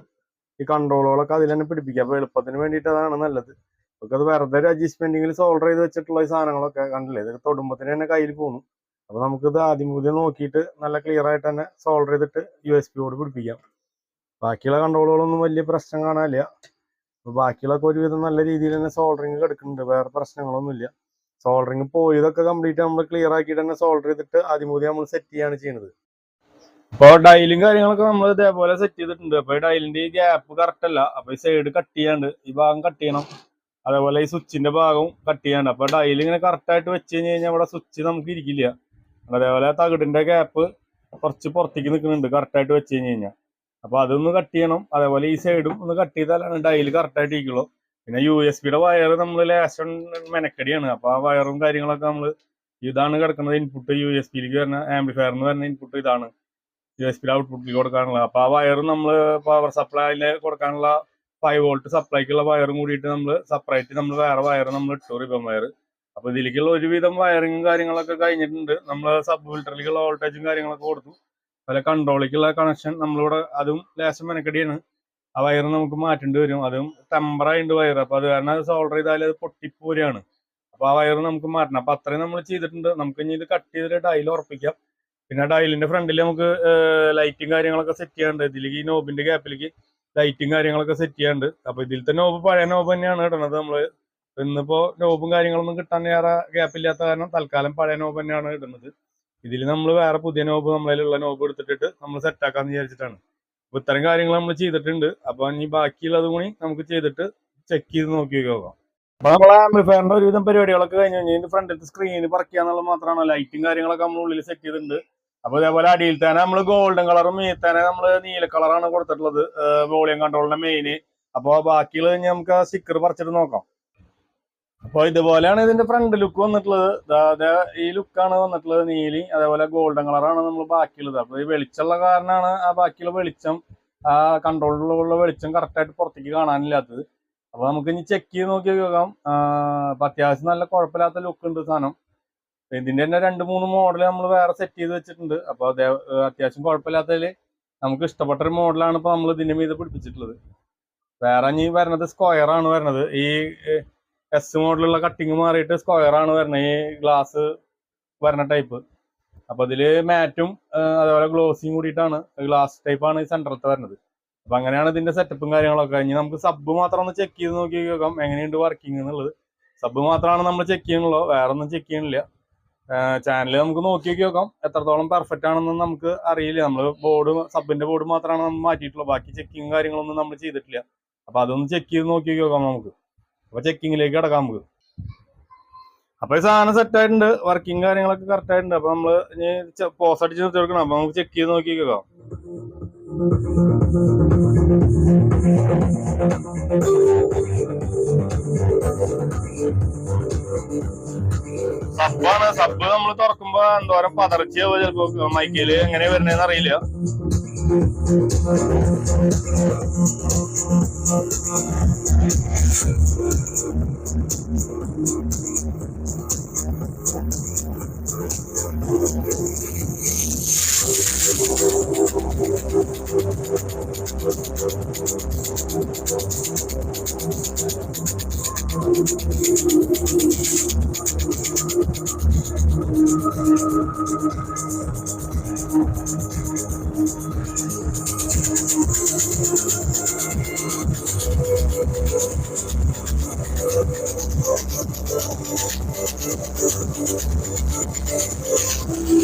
ഈ കൺട്രോളുകളൊക്കെ അതിൽ തന്നെ പിടിപ്പിക്കാം. അപ്പൊ എളുപ്പത്തിന് വേണ്ടിയിട്ട് അതാണ് നല്ലത്. നമുക്ക് അത് വെറുതെ ഒരു അഡ്ജസ്റ്റ്മെന്റിൽ സോൾഡർ ചെയ്ത് വെച്ചിട്ടുള്ള ഈ സാധനങ്ങളൊക്കെ കണ്ടില്ലേ? ഇതൊക്കെ തൊടുമ്പത്തിന് തന്നെ കയ്യിൽ പോകുന്നു അപ്പോൾ നമുക്കിത് ആദ്യം പുതിയ നോക്കിയിട്ട് നല്ല ക്ലിയർ ആയിട്ട് തന്നെ സോൾഡർ ചെയ്തിട്ട് യു എസ് പി കോഡ് പിടിപ്പിക്കാം. ബാക്കിയുള്ള കൺട്രോളുകളൊന്നും വലിയ പ്രശ്നം കാണാനില്ല. ബാക്കിയുള്ളൊക്കെ ഒരുവിധം നല്ല രീതിയിൽ തന്നെ സോൾഡറിങ് കിടക്കുന്നുണ്ട് വേറെ പ്രശ്നങ്ങളൊന്നുമില്ല. സോൾഡറിങ് പോയതൊക്കെ കംപ്ലീറ്റ് നമ്മൾ ക്ലിയർ ആക്കിയിട്ട് തന്നെ സോൾഡർ ചെയ്തിട്ട് ആദ്യം പുതിയ നമ്മൾ സെറ്റ് ചെയ്യാണ് ചെയ്യുന്നത്. അപ്പോൾ ഡയലും കാര്യങ്ങളൊക്കെ നമ്മൾ ഇതേപോലെ സെറ്റ് ചെയ്തിട്ടുണ്ട്. അപ്പോൾ ഡൈലിന്റെ ഈ ഗ്യാപ്പ് കറക്റ്റ് അല്ല. അപ്പോൾ ഈ സൈഡ് കട്ട് ചെയ്യാണ്ട് ഈ ഭാഗം കട്ട് ചെയ്യണം. അതേപോലെ ഈ സ്വിച്ചിന്റെ ഭാഗവും കട്ട് ചെയ്യാണ്ട്. അപ്പോൾ ഡയലി ഇങ്ങനെ കറക്റ്റ് ആയിട്ട് വെച്ച് കഴിഞ്ഞ് കഴിഞ്ഞാൽ അവിടെ സ്വിച്ച് നമുക്ക് ഇരിക്കില്ല. അതേപോലെ തകിടിന്റെ ഗ്യാപ്പ് കുറച്ച് പുറത്തേക്ക് നിൽക്കുന്നുണ്ട് കറക്റ്റ് ആയിട്ട് വെച്ച് കഴിഞ്ഞ് കഴിഞ്ഞാൽ അപ്പോൾ അതൊന്ന് കട്ട് ചെയ്യണം. അതേപോലെ ഈ സൈഡും ഒന്ന് കട്ട് ചെയ്താലാണ് ഡയലി കറക്റ്റ് ആയിട്ട് ഇരിക്കുള്ളൂ. പിന്നെ യു എസ് പിയുടെ വയർ നമ്മൾ ലേശം മെനക്കടിയാണ്. അപ്പൊ ആ വയറും കാര്യങ്ങളൊക്കെ നമ്മൾ ഇതാണ് കിടക്കുന്നത് ഇൻപുട്ട് യു എസ് പിയിലേക്ക് വരുന്ന ആംപ്ലിഫയറിന് വരുന്ന ഇൻപുട്ട് ഇതാണ് യു എസ് പിയുടെ ഔട്ട്പുട്ടിൽ കൊടുക്കാനുള്ള. അപ്പൊ ആ വയർ നമ്മൾ പവർ സപ്ലൈയിൽ കൊടുക്കാനുള്ള ഫൈവ് വോൾട്ട് സപ്ലൈക്കുള്ള വയറും കൂടിയിട്ട് നമ്മൾ സെപ്പറേറ്റ് നമ്മൾ വേറെ വയർ നമ്മൾ ഇട്ടു റിബൺ വയർ അപ്പൊ ഇതിലേക്കുള്ള ഒരുവിധം വയറിങ്ങും കാര്യങ്ങളൊക്കെ കഴിഞ്ഞിട്ടുണ്ട്. നമ്മൾ സബ് ഫിൽറ്ററിലേക്കുള്ള വോൾട്ടേജും കാര്യങ്ങളൊക്കെ കൊടുത്തു. അതുപോലെ കൺട്രോളിലേക്കുള്ള കണക്ഷൻ നമ്മളിവിടെ അതും ലേശം മെനക്കടിയാണ്. ആ വയർ നമുക്ക് മാറ്റേണ്ടി വരും. അതും ടെമ്പറായിട്ട് വയർ അപ്പൊ അത് കാരണം അത് സോൾഡർ ചെയ്താൽ അത് പൊട്ടിപ്പോരുകയാണ് അപ്പൊ ആ വയർ നമുക്ക് മാറ്റണം. അപ്പൊ അത്രയും നമ്മൾ ചെയ്തിട്ടുണ്ട്. നമുക്ക് ഇനി ഇത് കട്ട് ചെയ്തിട്ട് ഡയൽ ഉറപ്പിക്കാം. പിന്നെ ഡയലിന്റെ ഫ്രണ്ടിൽ നമുക്ക് ലൈറ്റും കാര്യങ്ങളൊക്കെ സെറ്റ് ചെയ്യാണ്ട് ഇതിലേക്ക് ഈ നോബിന്റെ ഗ്യാപ്പിലേക്ക് ലൈറ്റും കാര്യങ്ങളൊക്കെ സെറ്റ് ചെയ്യാണ്ട് അപ്പൊ ഇതിലത്തെ നോബ് പഴയ നോബ് തന്നെയാണ് ഇടണത് നമ്മൾ ഇന്നിപ്പോ നോബും കാര്യങ്ങളൊന്നും കിട്ടാൻ വേറെ ഗ്യാപ്പില്ലാത്ത കാരണം തൽക്കാലം പഴയ നോബ് തന്നെയാണ് ഇടുന്നത്. ഇതിൽ നമ്മൾ വേറെ പുതിയ നോബ് നമ്മളതിലുള്ള നോബ് എടുത്തിട്ട് നമ്മൾ സെറ്റ് ആക്കാന്ന് വിചാരിച്ചിട്ടാണ്. അപ്പൊ ഇത്തരം കാര്യങ്ങൾ നമ്മൾ ചെയ്തിട്ടുണ്ട്. അപ്പൊ ഇനി ബാക്കിയുള്ളത് കൂടി നമുക്ക് ചെയ്തിട്ട് ചെക്ക് ചെയ്ത് നോക്കി നോക്കാം. അപ്പൊ നമ്മളെ ആംപ്ലിഫയറിന്റെ ഒരുവിധം പരിപാടികളൊക്കെ കഴിഞ്ഞു. കഴിഞ്ഞാൽ ഫ്രണ്ടിലത്തെ സ്ക്രീനിൽ വർക്ക് മാത്രമാണ്. ലൈറ്റും കാര്യങ്ങളൊക്കെ നമ്മൾ ഉള്ളിൽ സെറ്റ് ചെയ്തിട്ടുണ്ട്. അപ്പൊ ഇതേപോലെ അടിയിൽ തന്നെ നമ്മൾ ഗോൾഡൻ കളറും മീതെ തന്നെ നമ്മൾ നീല കളറാണ് കൊടുത്തിട്ടുള്ളത്. വോളിയം കൺട്രോളിന്റെ മെയിന് അപ്പോൾ ബാക്കിയുള്ളത് നമുക്ക് ആ സ്റ്റിക്കർ പറിച്ചിട്ട് നോക്കാം. അപ്പോൾ ഇതുപോലെയാണ് ഇതിന്റെ ഫ്രണ്ട് ലുക്ക് വന്നിട്ടുള്ളത്. ഈ ലുക്കാണ് വന്നിട്ടുള്ളത് നീലി അതേപോലെ ഗോൾഡൻ കളറാണ് നമ്മൾ ബാക്കിയുള്ളത്. അപ്പോൾ ഈ വെളിച്ചമുള്ള കാരണമാണ് ആ ബാക്കിയുള്ള വെളിച്ചം ആ കൺട്രോളിലുള്ള വെളിച്ചം കറക്റ്റായിട്ട് പുറത്തേക്ക് കാണാനില്ലാത്തത്. അപ്പോൾ നമുക്ക് ഇനി ചെക്ക് ചെയ്ത് നോക്കി നോക്കാം. അപ്പം അത്യാവശ്യം നല്ല കുഴപ്പമില്ലാത്ത ലുക്ക് ഉണ്ട് സാധനം. ഇതിന്റെ തന്നെ രണ്ട് മൂന്ന് മോഡൽ നമ്മൾ വേറെ സെറ്റ് ചെയ്ത് വെച്ചിട്ടുണ്ട്. അപ്പോൾ അതേ അത്യാവശ്യം കുഴപ്പമില്ലാത്തതിൽ നമുക്ക് ഇഷ്ടപ്പെട്ട ഒരു മോഡലാണ് ഇപ്പോൾ നമ്മൾ ഇതിന്റെ മീതെ പിടിപ്പിച്ചിട്ടുള്ളത്. വേറെ ഇനി വരണത് സ്ക്വയർ ആണ് വരണത് ഈ എസ് മോഡലുള്ള കട്ടിങ് മാറിയിട്ട് സ്ക്വയർ ആണ് വരുന്നത് ഈ ഗ്ലാസ് വരുന്ന ടൈപ്പ് അപ്പൊ അതിൽ മാറ്റും അതേപോലെ ഗ്ലോസിയും കൂടിയിട്ടാണ് ഗ്ലാസ് ടൈപ്പ് ആണ് ഈ സെന്ററത്ത് വരുന്നത്. അപ്പൊ അങ്ങനെയാണ് ഇതിന്റെ സെറ്റപ്പും കാര്യങ്ങളൊക്കെ. ഇനി നമുക്ക് സബ് മാത്രം ഒന്ന് ചെക്ക് ചെയ്ത് നോക്കി നോക്കാം എങ്ങനെയുണ്ട് വർക്കിംഗ് എന്നുള്ളത്. സബ് മാത്രമാണ് നമ്മൾ ചെക്ക് ചെയ്യുന്നുള്ളൂ വേറെ ഒന്നും ചെക്ക് ചെയ്യണില്ല ചാനൽ നമുക്ക് നോക്കി നോക്കി നോക്കാം എത്രത്തോളം പെർഫെക്റ്റ് ആണെന്ന് നമുക്ക് അറിയില്ല. നമ്മൾ ബോർഡ് സബിന്റെ ബോർഡ് മാത്രമാണ് നമ്മൾ മാറ്റിയിട്ടുള്ളത്. ബാക്കി ചെക്കിങ് കാര്യങ്ങളൊന്നും നമ്മൾ ചെയ്തിട്ടില്ല. അപ്പൊ അതൊന്ന് ചെക്ക് ചെയ്ത് നോക്കി നോക്കി നമുക്ക്. അപ്പൊ ചെക്കിങ്ങിലേക്ക് കിടക്കാം നമുക്ക് അപ്പൊ സാധനം സെറ്റ് ആയിട്ടുണ്ട് വർക്കിംഗ് കാര്യങ്ങളൊക്കെ കറക്റ്റ് ആയിട്ടുണ്ട്. അപ്പൊ നമ്മൾ ഇനി പോസ് അടിച്ച് നിർത്തി കൊടുക്കണം അപ്പൊ നമുക്ക് ചെക്ക് ചെയ്ത് നോക്കി നോക്കാം സബ്ബാണ്. സബ് നമ്മൾ തുറക്കുമ്പോ എന്തോരം പതർച്ചയാവോ ചിലപ്പോ മൈക്കയിൽ എങ്ങനെ വരണേന്ന് അറിയില്ല.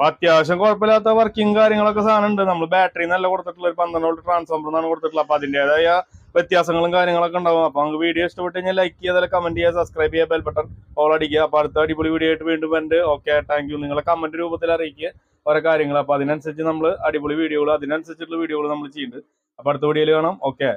അപ്പൊ അത്യാവശ്യം കുഴപ്പമില്ലാത്ത വർക്കിംഗ് കാര്യങ്ങളൊക്കെ സാധനം ഉണ്ട് നമ്മൾ ബാറ്ററി നല്ല കൊടുത്തിട്ടുള്ള ഒരു പന്ത്രണ്ട് വോൾട്ട് ട്രാൻസ്ഫോമർ എന്നാണ് കൊടുത്തിട്ടുള്ളത്. അപ്പൊ അതിന്റേതായ വ്യത്യാസങ്ങളും കാര്യങ്ങളൊക്കെ ഉണ്ടാവും. അപ്പൊ നമുക്ക് വീഡിയോ ഇഷ്ടപ്പെട്ട് കഴിഞ്ഞാൽ ലൈക്ക് ചെയ്യുക അതിൽ കമന്റ് ചെയ്യുക സബ്സ്ക്രൈബ് ചെയ്യുക ബെൽ ബട്ടൺ ഓൾ അടിക്കുക. അപ്പൊ അടുത്ത അടിപൊളി വീഡിയോ ആയിട്ട് വീണ്ടും വരണ്ട്. ഓക്കെ താങ്ക് യു നിങ്ങളെ കമന്റ് രൂപത്തിൽ അറിയിക്കുക. ഓരോ കാര്യങ്ങൾ. അപ്പൊ അതിനനുസരിച്ച് നമ്മൾ അടിപൊളി വീഡിയോകൾ അതിനനുസരിച്ചുള്ള വീഡിയോകൾ നമ്മൾ ചെയ്യുന്നുണ്ട്. അപ്പൊ അടുത്ത വീഡിയോയിൽ കാണാം. ഓക്കെ